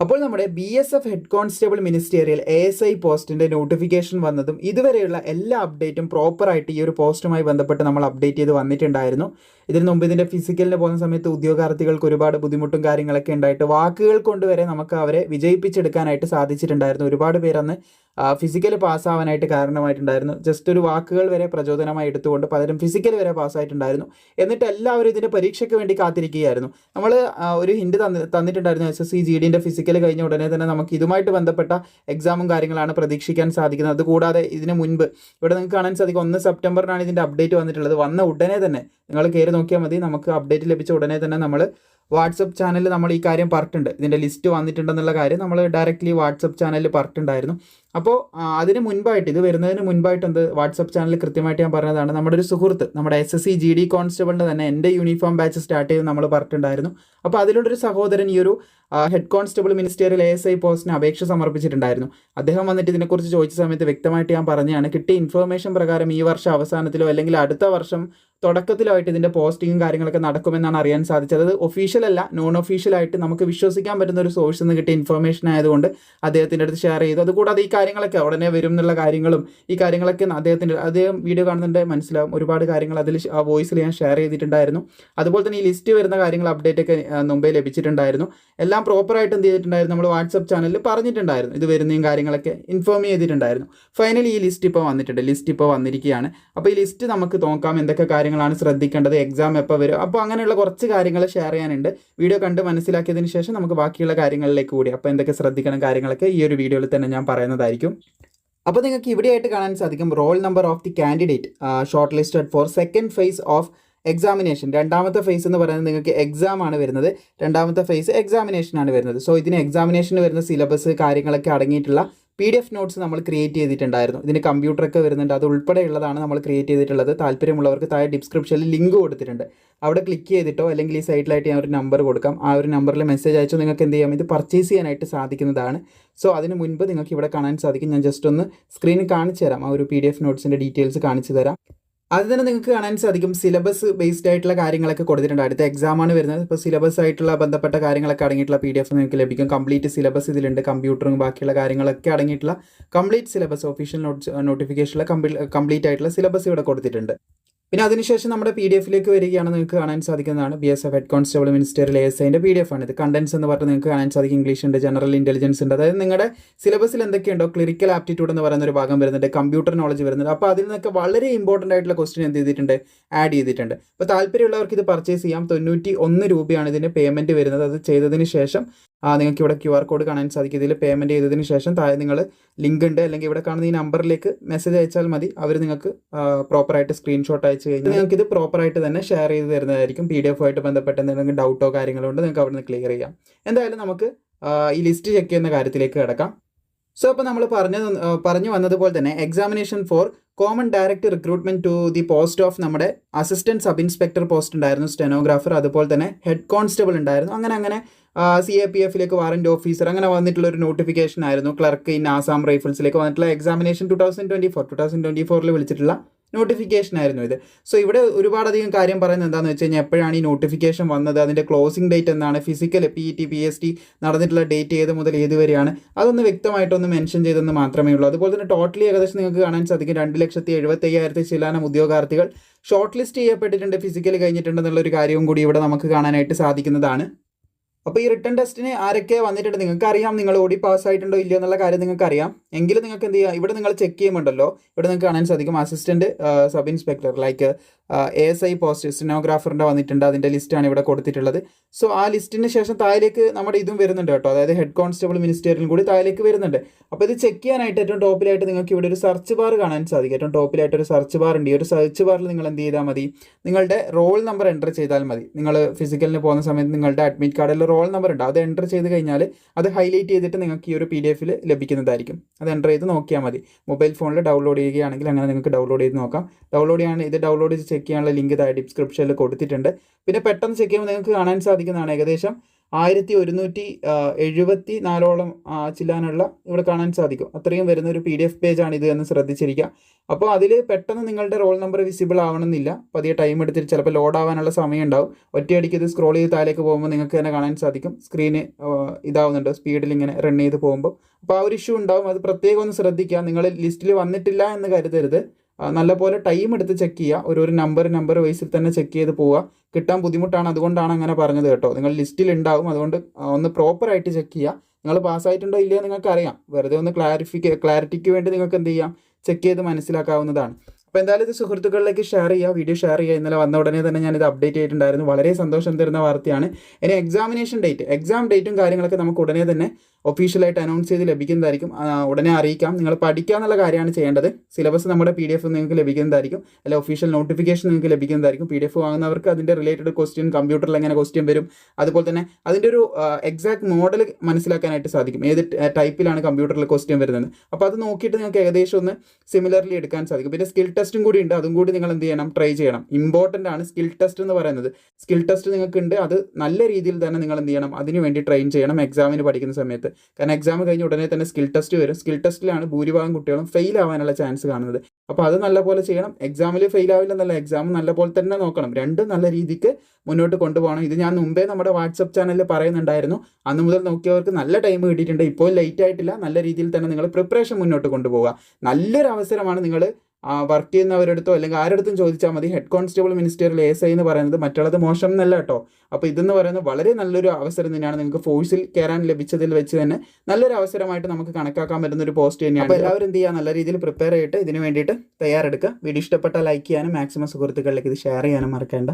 അപ്പോൾ നമ്മുടെ B S F head constable ministerial A S I പോസ്റ്റിന്റെ നോട്ടിഫിക്കേഷൻ വന്നതും ഇതുവരെയുള്ള എല്ലാ അപ്ഡേറ്റും പ്രോപ്പറായിട്ട് ഈ ഒരു പോസ്റ്റുമായി ബന്ധപ്പെട്ട് നമ്മൾ അപ്ഡേറ്റ് ചെയ്ത് വന്നിട്ടുണ്ടായിരുന്നു. ഇതിന് മുമ്പ് ഇതിന്റെ ഫിസിക്കലിന് പോകുന്ന സമയത്ത് ഉദ്യോഗാർത്ഥികൾക്ക് ഒരുപാട് ബുദ്ധിമുട്ടും കാര്യങ്ങളൊക്കെ ഉണ്ടായിട്ട് വാക്കുകൾ കൊണ്ടുവരെ നമുക്ക് അവരെ വിജയിപ്പിച്ചെടുക്കാനായിട്ട് സാധിച്ചിട്ടുണ്ടായിരുന്നു. ഒരുപാട് പേരന്ന് ഫിസിക്കൽ പാസ്സാവാനായിട്ട് കാരണമായിട്ടുണ്ടായിരുന്നു. ജസ്റ്റ് ഒരു വാക്കുകൾ വരെ പ്രചോദനമായി എടുത്തുകൊണ്ട് പലരും ഫിസിക്കൽ വരെ പാസ്സായിട്ടുണ്ടായിരുന്നു എന്നിട്ട് എല്ലാവരും ഇതിന്റെ പരീക്ഷയ്ക്ക് വേണ്ടി കാത്തിരിക്കുകയായിരുന്നു. നമ്മൾ ഒരു ഹിൻഡ് തന്നി തന്നിട്ടുണ്ടായിരുന്നു എസ് എസ് സി ജി ഡിന്റെ ഫിസിക്കൽ കഴിഞ്ഞ ഉടനെ തന്നെ നമുക്ക് ഇതുമായിട്ട് ബന്ധപ്പെട്ട എക്സാമും കാര്യങ്ങളാണ് പ്രതീക്ഷിക്കാൻ സാധിക്കുന്നത്. അതുകൂടാതെ ഇതിന് മുൻപ് ഇവിടെ നിങ്ങൾക്ക് കാണാൻ സാധിക്കും ഒന്ന് സെപ്റ്റംബറിനാണ് ഇതിന്റെ അപ്ഡേറ്റ് വന്നിട്ടുള്ളത്. വന്ന ഉടനെ തന്നെ നിങ്ങൾ കയറി നോക്കിയാൽ മതി. നമുക്ക് അപ്ഡേറ്റ് ലഭിച്ച ഉടനെ തന്നെ നമ്മൾ വാട്സപ്പ് ചാനലിൽ നമ്മൾ ഈ കാര്യം പറഞ്ഞിട്ടുണ്ട്. ഇതിന്റെ ലിസ്റ്റ് വന്നിട്ടുണ്ടെന്നുള്ള കാര്യം നമ്മൾ ഡയറക്റ്റ്ലി വാട്സപ്പ് ചാനലിൽ പറഞ്ഞിട്ടുണ്ടായിരുന്നു. അപ്പോൾ അതിന് മുൻപായിട്ട് ഇത് വരുന്നതിന് മുൻപായിട്ട് എന്ത് വാട്സപ്പ് ചാനൽ കൃത്യമായിട്ട് ഞാൻ പറഞ്ഞതാണ് നമ്മുടെ ഒരു സുഹൃത്ത് നമ്മുടെ S S C G D കോൺസ്റ്റബിളിന്റെ തന്നെ എന്റെ യൂണിഫോം ബാച്ച് സ്റ്റാർട്ട് ചെയ്ത് നമ്മൾ പറഞ്ഞിട്ടുണ്ടായിരുന്നു. അപ്പോൾ അതിലുള്ളൊരു സഹോദരൻ ഈ ഒരു head constable ministerial A S I പോസ്റ്റിന് അപേക്ഷ സമർപ്പിച്ചിട്ടുണ്ടായിരുന്നു. അദ്ദേഹം വന്നിട്ട് ഇതിനെക്കുറിച്ച് ചോദിച്ച സമയത്ത് വ്യക്തമായിട്ട് ഞാൻ പറഞ്ഞതാണ് കിട്ടിയ ഇൻഫർമേഷൻ പ്രകാരം ഈ വർഷം അവസാനത്തിലോ അല്ലെങ്കിൽ അടുത്ത വർഷം തുടക്കത്തിലോ ആയിട്ട് ഇതിന്റെ പോസ്റ്റിങ്ങും കാര്യങ്ങളൊക്കെ നടക്കുമെന്നാണ് അറിയാൻ സാധിച്ചത്. അത് ഒഫീഷ്യലല്ല നോൺ ഒഫീഷ്യലായിട്ട് നമുക്ക് വിശ്വസിക്കാൻ പറ്റുന്ന ഒരു സോഴ്സിൽ നിന്ന് കിട്ടിയ ഇൻഫർമേഷൻ ആയതുകൊണ്ട് അദ്ദേഹത്തിന്റെ അടുത്ത് ഷെയർ ചെയ്തു. അതുകൂടാതെ ഈ കാര്യങ്ങളൊക്കെ ഉടനെ വരും എന്നുള്ള കാര്യങ്ങളും ഈ കാര്യങ്ങളൊക്കെ അദ്ദേഹത്തിന്റെ അദ്ദേഹം വീഡിയോ കാണുന്നുണ്ട് മനസ്സിലാവും. ഒരുപാട് കാര്യങ്ങൾ അതിൽ ആ വോയിസിൽ ഞാൻ ഷെയർ ചെയ്തിട്ടുണ്ടായിരുന്നു. അതുപോലെ തന്നെ ഈ ലിസ്റ്റ് വരുന്ന കാര്യങ്ങൾ അപ്ഡേറ്റ് ഒക്കെ മുമ്പേ ലഭിച്ചിട്ടുണ്ടായിരുന്നു. എല്ലാം പ്രോപ്പറായിട്ട് എന്ത് ചെയ്തിട്ടുണ്ടായിരുന്നു? നമ്മൾ വാട്സപ്പ് ചാനലിൽ പറഞ്ഞിട്ടുണ്ടായിരുന്നു. ഇത് വരുന്നതും കാര്യങ്ങളൊക്കെ ഇൻഫോം ചെയ്തിട്ടുണ്ടായിരുന്നു. ഫൈനലി ഈ ലിസ്റ്റ് ഇപ്പോൾ വന്നിട്ടുണ്ട്. ലിസ്റ്റ് ഇപ്പോൾ വന്നിരിക്കുകയാണ്. അപ്പോൾ ഈ ലിസ്റ്റ് നമുക്ക് നോക്കാം എന്തൊക്കെ കാര്യങ്ങളാണ് ശ്രദ്ധിക്കേണ്ടത് എക്സാം എപ്പോൾ വരും. അപ്പോൾ അങ്ങനെയുള്ള കുറച്ച് കാര്യങ്ങൾ ഷെയർ ചെയ്യാനുണ്ട്. വീഡിയോ കണ്ട് മനസ്സിലാക്കിയതിന് ശേഷം നമുക്ക് ബാക്കിയുള്ള കാര്യങ്ങളിലേക്ക് കൂടി. അപ്പോൾ എന്തൊക്കെ ശ്രദ്ധിക്കണം കാര്യങ്ങളൊക്കെ ഈ ഒരു വീഡിയോയിൽ തന്നെ ഞാൻ പറയുന്നതായിരിക്കും. അപ്പോൾ നിങ്ങൾക്ക് ഇവിടെയായിട്ട് കാണാൻ സാധിക്കും roll number of the candidate shortlisted for second phase of examination രണ്ടാമത്തെ ഫേസ് എന്ന് പറയുന്നത് നിങ്ങൾക്ക് എക്സാം ആണ് വരുന്നത്. രണ്ടാമത്തെ ഫേസ് എക്സാമിനേഷൻ ആണ് വരുന്നത്. സോ ഇതിന് എക്സാമിനേഷന് വരുന്ന സിലബസ് കാര്യങ്ങളൊക്കെ അടങ്ങിയിട്ടുള്ള പി ഡി എഫ് നോട്ട്സ് നമ്മൾ ക്രിയേറ്റ് ചെയ്തിട്ടുണ്ടായിരുന്നു. ഇതിന് കമ്പ്യൂട്ടറൊക്കെ വരുന്നുണ്ട്. അത് ഉൾപ്പെടെയുള്ളതാണ് നമ്മൾ ക്രിയേറ്റ് ചെയ്തിട്ടുള്ളത്. താല്പര്യമുള്ളവർക്ക് താഴെ ഡിസ്ക്രിപ്ഷനിൽ ലിങ്ക് കൊടുത്തിട്ടുണ്ട്. അവിടെ ക്ലിക്ക് ചെയ്തിട്ടോ അല്ലെങ്കിൽ ഈ സൈറ്റിലായിട്ട് ഞാൻ ഒരു നമ്പർ കൊടുക്കാം. ആ ഒരു നമ്പറിൽ മെസ്സേജ് അയച്ചോ നിങ്ങൾക്ക് എന്ത് ചെയ്യാം? ഇത് പർച്ചേസ് ചെയ്യാനായിട്ട് സാധിക്കുന്നതാണ്. സോ അതിന് മുൻപ് നിങ്ങൾക്ക് ഇവിടെ കാണാൻ സാധിക്കും. ഞാൻ ജസ്റ്റ് ഒന്ന് സ്ക്രീനിൽ കാണിച്ചു തരാം ആ ഒരു പി ഡി എഫ് നോട്ട്സിന്റെ ഡീറ്റെയിൽസ് കാണിച്ചു തരാം അത് തന്നെ നിങ്ങൾക്ക് കാണാൻ സാധിക്കും. സിലബസ് ബേസ്ഡ് ആയിട്ടുള്ള കാര്യങ്ങളൊക്കെ കൊടുത്തിട്ടുണ്ട്. അടുത്ത എക്സാമാണ് വരുന്നത്. ഇപ്പോൾ സിലബസ് ആയിട്ടുള്ള ബന്ധപ്പെട്ട കാര്യങ്ങളൊക്കെ അടങ്ങിയിട്ടുള്ള പി ഡി എഫ് നിങ്ങൾക്ക് ലഭിക്കും. കംപ്ലീറ്റ് സിലബസ് ഇതിലുണ്ട്. കമ്പ്യൂട്ടറും ബാക്കിയുള്ള കാര്യങ്ങളൊക്കെ അടങ്ങിയിട്ടുള്ള കംപ്ലീറ്റ് സിലബസ് ഒഫീഷ്യൽ നോട്ട് നോട്ടിഫിക്കേഷനിലെ കംപ്ലീറ്റ് ആയിട്ടുള്ള സിലബസ് ഇവിടെ കൊടുത്തിട്ടുണ്ട്. പിന്നെ അതിനുശേഷം നമ്മുടെ പി ഡി എഫിലേക്ക് വരികയാണ് നിങ്ങൾക്ക് കാണാൻ സാധിക്കുന്നതാണ് B S F head constable ministerial A S ഐന്റെ പി ഡി എഫ് ആണ്. ഇത് കണ്ടൻസ് എന്ന് പറഞ്ഞാൽ നിങ്ങൾക്ക് കാണാൻ സാധിക്കും. ഇംഗ്ലീഷ് ഉണ്ട് ജനറൽ ഇന്റലിജൻസ് ഉണ്ട്. അതായത് നിങ്ങളുടെ സിലബസിൽ എന്തൊക്കെയുണ്ടോ? ക്ലിനിക്കൽ ആപ്റ്റിറ്റ്യൂഡ് എന്ന് പറയുന്ന ഒരു ഭാഗം വരുന്നുണ്ട് കമ്പ്യൂട്ടർ നോളജ് വരുന്നുണ്ട്. അപ്പോൾ അതിൽ നിന്നൊക്കെ വളരെ ഇമ്പോർട്ടന്റ് ആയിട്ടുള്ള ക്വസ്റ്റ്യൻ എന്ത് ചെയ്തിട്ടുണ്ട്? ആഡ് ചെയ്തിട്ടുണ്ട്. അപ്പോൾ താല്പര്യമുള്ളവർക്ക് ഇത് പർച്ചേസ് ചെയ്യാം. തൊണ്ണൂറ്റി ഒന്ന് രൂപയാണ് ഇതിന്റെ പേയ്മെന്റ് വരുന്നത്. അത് ചെയ്തതിന് ശേഷം നിങ്ങൾക്ക് ഇവിടെ ക്യു ആർ കോഡ് കാണാൻ സാധിക്കും. ഇതിൽ പേയ്മെന്റ് ചെയ്തതിന് ശേഷം താഴെ നിങ്ങൾ ലിങ്ക് ഉണ്ട്. അല്ലെങ്കിൽ ഇവിടെ കാണുന്ന ഈ നമ്പറിലേക്ക് മെസ്സേജ് അയച്ചാൽ മതി. അവർ നിങ്ങൾക്ക് പ്രോപ്പറായിട്ട് സ്ക്രീൻഷോട്ട് അയച്ചു കഴിഞ്ഞാൽ നിങ്ങൾക്ക് ഇത് പ്രോപ്പറായിട്ട് തന്നെ ഷെയർ ചെയ്ത് തരുന്നതായിരിക്കും. പി ഡി എഫ് ആയിട്ട് ബന്ധപ്പെട്ട എന്തെങ്കിലും ഡൗട്ടോ കാര്യങ്ങളോ ഉണ്ട് നിങ്ങൾക്ക് അവിടെ നിന്ന് ക്ലിയർ ചെയ്യാം. എന്തായാലും നമുക്ക് ഈ ലിസ്റ്റ് ചെക്ക് ചെയ്യുന്ന കാര്യത്തിലേക്ക് കിടക്കാം. സോ അപ്പോൾ നമ്മൾ പറഞ്ഞു പറഞ്ഞു വന്നതുപോലെ തന്നെ examination for common director recruitment to the post of നമ്മുടെ അസിസ്റ്റന്റ് സബ് ഇൻസ്പെക്ടർ പോസ്റ്റ് ഉണ്ടായിരുന്നു. സ്റ്റെനോഗ്രാഫർ അതുപോലെ തന്നെ ഹെഡ് കോൺസ്റ്റബിൾ ഉണ്ടായിരുന്നു. അങ്ങനെ അങ്ങനെ സി എ പി എഫിലേക്ക് വാറന്റ് ഓഫീസർ അങ്ങനെ വന്നിട്ടുള്ള ഒരു നോട്ടിഫിക്കേഷൻ ആയിരുന്നു. ക്ലർക്ക് ഇൻ ആസാം റൈഫിൾസിലേക്ക് വന്നിട്ടുള്ള examination two thousand twenty four two thousand twenty ഫോറിൽ വിളിച്ചിട്ടുള്ള നോട്ടിഫിക്കേഷൻ ആയിരുന്നു ഇത്. സോ ഇവിടെ ഒരുപാടധികം കാര്യം പറയുന്നത് എന്താണെന്ന് വെച്ച് കഴിഞ്ഞാൽ എപ്പോഴാണ് ഈ നോട്ടിഫിക്കേഷൻ വന്നത് അതിന്റെ ക്ലോസിംഗ് ഡേറ്റ് എന്താണ് physical P E T P S T നടന്നിട്ടുള്ള ഡേറ്റ് ഏത് മുതൽ ഏത് വരെയാണ് അതൊന്ന് വ്യക്തമായിട്ടൊന്ന് മെൻഷൻ ചെയ്തെന്ന് മാത്രമേ ഉള്ളൂ. അതുപോലെ തന്നെ ടോട്ടലി ഏകദേശം നിങ്ങൾക്ക് കാണാൻ സാധിക്കും രണ്ട് ലക്ഷത്തി എഴുപത്തി അയ്യായിരത്തി ചില്ലാനം ഉദ്യോഗാർത്ഥികൾ ഷോർട്ട് ലിസ്റ്റ് ചെയ്യപ്പെട്ടിട്ടുണ്ട് ഫിസിക്കൽ കഴിഞ്ഞിട്ടുണ്ടെന്നുള്ള ഒരു കാര്യവും കൂടി ഇവിടെ നമുക്ക് കാണാനായിട്ട് സാധിക്കുന്നതാണ്. അപ്പോൾ ഈ റിട്ടേൺ ടെസ്റ്റിന് ആരൊക്കെ വന്നിട്ടുണ്ട്? നിങ്ങൾക്ക് അറിയാം നിങ്ങൾ ഓടി പാസ് ആയിട്ടുണ്ടോ ഇല്ലയോ എന്നുള്ള കാര്യം നിങ്ങൾക്ക് അറിയാം എങ്കിലും നിങ്ങൾക്ക് എന്ത് ചെയ്യാം? ഇവിടെ നിങ്ങൾ ചെക്ക് ചെയ്യുമ്പോണ്ടല്ലോ ഇവിടെ നിങ്ങൾക്ക് കാണാൻ സാധിക്കും assistant sub inspector like A S I post സിനോഗ്രാഫറിന്റെ വന്നിട്ടുണ്ട്. അതിന്റെ ലിസ്റ്റാണ് ഇവിടെ കൊടുത്തിട്ടുള്ളത്. സോ ആ ലിസ്റ്റിന് ശേഷം താഴേക്ക് നമ്മുടെ ഇതും വരുന്നുണ്ട് കേട്ടോ. അതായത് ഹെഡ് കോൺസ്റ്റബിൾ മിനിസ്റ്ററിലും കൂടി താഴേക്ക് വരുന്നുണ്ട്. അപ്പോൾ ഇത് ചെക്ക് ചെയ്യാനായിട്ട് ഏറ്റവും ടോപ്പിലായിട്ട് നിങ്ങൾക്ക് ഇവിടെ ഒരു സെർച്ച് ബാർ കാണാൻ സാധിക്കും. ഏറ്റവും ടോപ്പിലായിട്ട് ഒരു സെർച്ച് ബാർ ഉണ്ട്. ഈ ഒരു സെർച്ച് ബാറിൽ നിങ്ങൾ എന്ത് ചെയ്താൽ മതി? നിങ്ങളുടെ റോൾ നമ്പർ എന്റർ ചെയ്താൽ മതി. നിങ്ങൾ ഫിസിക്കലിന് പോകുന്ന സമയത്ത് നിങ്ങളുടെ അഡ്മിറ്റ് കാർഡിൽ റോൾ നമ്പർ ഉണ്ട്. അത് എന്റർ ചെയ്ത് കഴിഞ്ഞാൽ അത് ഹൈലൈറ്റ് ചെയ്തിട്ട് നിങ്ങൾക്ക് ഈ ഒരു പി ഡി എഫിൽ ലഭിക്കുന്നതായിരിക്കും. അത് എന്റർ ചെയ്ത് നോക്കിയാൽ മതി. മൊബൈൽ ഫോണിൽ ഡൗൺലോഡ് ചെയ്യുകയാണെങ്കിൽ അങ്ങനെ നിങ്ങൾക്ക് ഡൗൺലോഡ് ചെയ്ത് നോക്കാം. ഡൗൺലോഡ് ചെയ്യാൻ ഇത് ഡൗൺലോഡ് ചെയ്ത് ചെക്ക് ചെയ്യാനുള്ള ലിങ്ക് താഴെ ഡിസ്ക്രിപ്ഷനിൽ കൊടുത്തിട്ടുണ്ട്. പിന്നെ പെട്ടെന്ന് ചെക്ക് ചെയ്യുമ്പോൾ നിങ്ങൾക്ക് കാണാൻ സാധിക്കുന്നതാണ് ഏകദേശം ആയിരത്തി ഒരുന്നൂറ്റി എഴുപത്തി നാലോളം ചില്ലാനുള്ള ഇവിടെ കാണാൻ സാധിക്കും. അത്രയും വരുന്ന ഒരു പി ഡി എഫ് പേജാണ് ഇത് എന്ന് ശ്രദ്ധിച്ചിരിക്കുക. അപ്പോൾ അതിൽ പെട്ടെന്ന് നിങ്ങളുടെ റോൾ നമ്പർ വിസിബിൾ ആവണമെന്നില്ല. പതിയെ ടൈം എടുത്തിട്ട് ചിലപ്പോൾ ലോഡ് ആവാനുള്ള സമയം ഉണ്ടാവും. ഒറ്റയടിക്ക് ഇത് സ്ക്രോൾ ചെയ്ത് താഴേക്ക് പോകുമ്പോൾ നിങ്ങൾക്ക് തന്നെ കാണാൻ സാധിക്കും. സ്ക്രീന് ഇതാവുന്നുണ്ട്. സ്പീഡിൽ ഇങ്ങനെ റൺ ചെയ്ത് പോകുമ്പോൾ. അപ്പോൾ ആ ഒരു ഇഷ്യൂ ഉണ്ടാവും. അത് പ്രത്യേകം ഒന്ന് ശ്രദ്ധിക്കുക. നിങ്ങൾ ലിസ്റ്റിൽ വന്നിട്ടില്ല എന്ന് കരുതരുത്. നല്ലപോലെ ടൈം എടുത്ത് ചെക്ക് ചെയ്യുക. ഒരു ഒരു നമ്പർ നമ്പർ വൈസിൽ തന്നെ ചെക്ക് ചെയ്ത് പോവുക. കിട്ടാൻ ബുദ്ധിമുട്ടാണ്. അതുകൊണ്ടാണ് അങ്ങനെ പറഞ്ഞത് കേട്ടോ. നിങ്ങൾ ലിസ്റ്റിൽ ഉണ്ടാവും അതുകൊണ്ട് ഒന്ന് പ്രോപ്പറായിട്ട് ചെക്ക് ചെയ്യുക. നിങ്ങൾ പാസ്സായിട്ടുണ്ടോ ഇല്ലയോ നിങ്ങൾക്ക് അറിയാം വെറുതെ ഒന്ന് ക്ലാരിഫിക്ക ക്ലാരിറ്റിക്ക് വേണ്ടി നിങ്ങൾക്ക് എന്ത് ചെയ്യാം? ചെക്ക് ചെയ്ത് മനസ്സിലാക്കാവുന്നതാണ്. അപ്പോൾ എന്തായാലും ഇത് സുഹൃത്തുക്കളിലേക്ക് ഷെയർ ചെയ്യുക. വീഡിയോ ഷെയർ ചെയ്യുക. ഇന്നലെ വന്ന ഉടനെ തന്നെ ഞാനിത് അപ്ഡേറ്റ് ചെയ്തിട്ടുണ്ടായിരുന്നു. വളരെ സന്തോഷം തരുന്ന വാർത്തയാണ്. ഇനി എക്സാമിനേഷൻ ഡേറ്റ് എക്സാം ഡേറ്റും കാര്യങ്ങളൊക്കെ നമുക്ക് ഉടനെ തന്നെ ഒഫീഷ്യലായിട്ട് അനൗൺസ് ചെയ്ത് ലഭിക്കുന്നതായിരിക്കും. ഉടനെ അറിയിക്കാം. നിങ്ങൾ പഠിക്കുക എന്നുള്ള കാര്യമാണ് ചെയ്യേണ്ടത്. സിലബസ് നമ്മുടെ പി ഡി എഫ് നിങ്ങൾക്ക് ലഭിക്കുന്നതായിരിക്കും. അല്ല ഒഫീഷ്യൽ നോട്ടിഫിക്കേഷൻ നിങ്ങൾക്ക് ലഭിക്കുന്നതായിരിക്കും. പി ഡി എഫ് വാങ്ങുന്നവർക്ക് അതിന്റെ റിലേറ്റഡ് ക്വസ്റ്റ്യൻ കമ്പ്യൂട്ടറിൽ എങ്ങനെ ക്വസ്റ്റ്യൻ വരും അതുപോലെ തന്നെ അതിന്റെ ഒരു എക്സാക്ട് മോഡൽ മനസ്സിലാക്കാനായിട്ട് സാധിക്കും. ഏത് ടൈപ്പിലാണ് കമ്പ്യൂട്ടറിൽ ക്വസ്റ്റ്യൻ വരുന്നത്. അപ്പോൾ അത് നോക്കിയിട്ട് നിങ്ങൾക്ക് ഏകദേശം ഒന്ന് സിമിലർലി എടുക്കാൻ സാധിക്കും. പിന്നെ സ്കിൽ ടെസ്റ്റും കൂടി ഉണ്ട്. അതും കൂടി നിങ്ങൾ എന്ത് ചെയ്യണം? ട്രൈ ചെയ്യണം. ഇമ്പോർട്ടന്റ് ആണ് സ്കിൽ ടെസ്റ്റ് എന്ന് പറയുന്നത്. സ്കിൽ ടെസ്റ്റ് നിങ്ങൾക്ക് ഉണ്ട് അത് നല്ല രീതിയിൽ തന്നെ നിങ്ങൾ എന്ത് ചെയ്യണം? അതിനുവേണ്ടി ട്രെയിൻ ചെയ്യണം. എക്സാമിന് പഠിക്കുന്ന സമയത്ത്. കാരണം എക്സാം കഴിഞ്ഞ ഉടനെ തന്നെ സ്കിൽ ടെസ്റ്റ് വരും. സ്കിൽ ടെസ്റ്റിലാണ് ഭൂരിഭാഗം കുട്ടികളും ഫെയിൽ ആവാനുള്ള ചാൻസ് കാണുന്നത്. അപ്പോൾ അത് നല്ലപോലെ ചെയ്യണം. എക്സാമിൽ ഫെയിൽ ആവില്ലെന്നല്ല എക്സാം നല്ലപോലെ തന്നെ നോക്കണം. രണ്ടും നല്ല രീതിക്ക് മുന്നോട്ട് കൊണ്ടുപോകണം. ഇത് ഞാൻ മുമ്പേ നമ്മുടെ വാട്സപ്പ് ചാനലിൽ പറയുന്നുണ്ടായിരുന്നു. അന്ന് മുതൽ നോക്കിയവർക്ക് നല്ല ടൈം കിട്ടിയിട്ടുണ്ട്. ഇപ്പോൾ ലേറ്റ് ആയിട്ടില്ല. നല്ല രീതിയിൽ തന്നെ നിങ്ങൾ പ്രിപ്പറേഷൻ മുന്നോട്ട് കൊണ്ടുപോകുക നല്ലൊരു അവസരമാണ് നിങ്ങൾ വർക്ക് ചെയ്യുന്നവരടുത്തോ അല്ലെങ്കിൽ ആരടുത്തും ചോദിച്ചാൽ മതി. ഹെഡ് കോൺസ്റ്റബിൾ മിനിസ്റ്ററിൽ എസ് ഐ എന്ന് പറയുന്നത് മറ്റുള്ളത് മോശം എന്നല്ല കേട്ടോ അപ്പോൾ ഇതെന്ന് പറയുന്നത് വളരെ നല്ലൊരു അവസരം തന്നെയാണ് നിങ്ങൾക്ക് ഫോഴ്സിൽ കയറാൻ ലഭിച്ചതിൽ വെച്ച് തന്നെ നല്ലൊരു അവസരമായിട്ട് നമുക്ക് കണക്കാക്കാൻ പറ്റുന്ന ഒരു പോസ്റ്റ് തന്നെയാണ്. അപ്പോൾ എല്ലാവരും എന്ത് ചെയ്യുക നല്ല രീതിയിൽ പ്രിപ്പയർ ചെയ്തിട്ട് ഇതിന് വേണ്ടിയിട്ട് തയ്യാറെടുക്കുക. വീഡിയോ ഇഷ്ടപ്പെട്ടാൽ ലൈക്ക് ചെയ്യാനും മാക്സിമം സുഹൃത്തുക്കളിലേക്ക് ഇത് ഷെയർ ചെയ്യാനും മറക്കേണ്ട.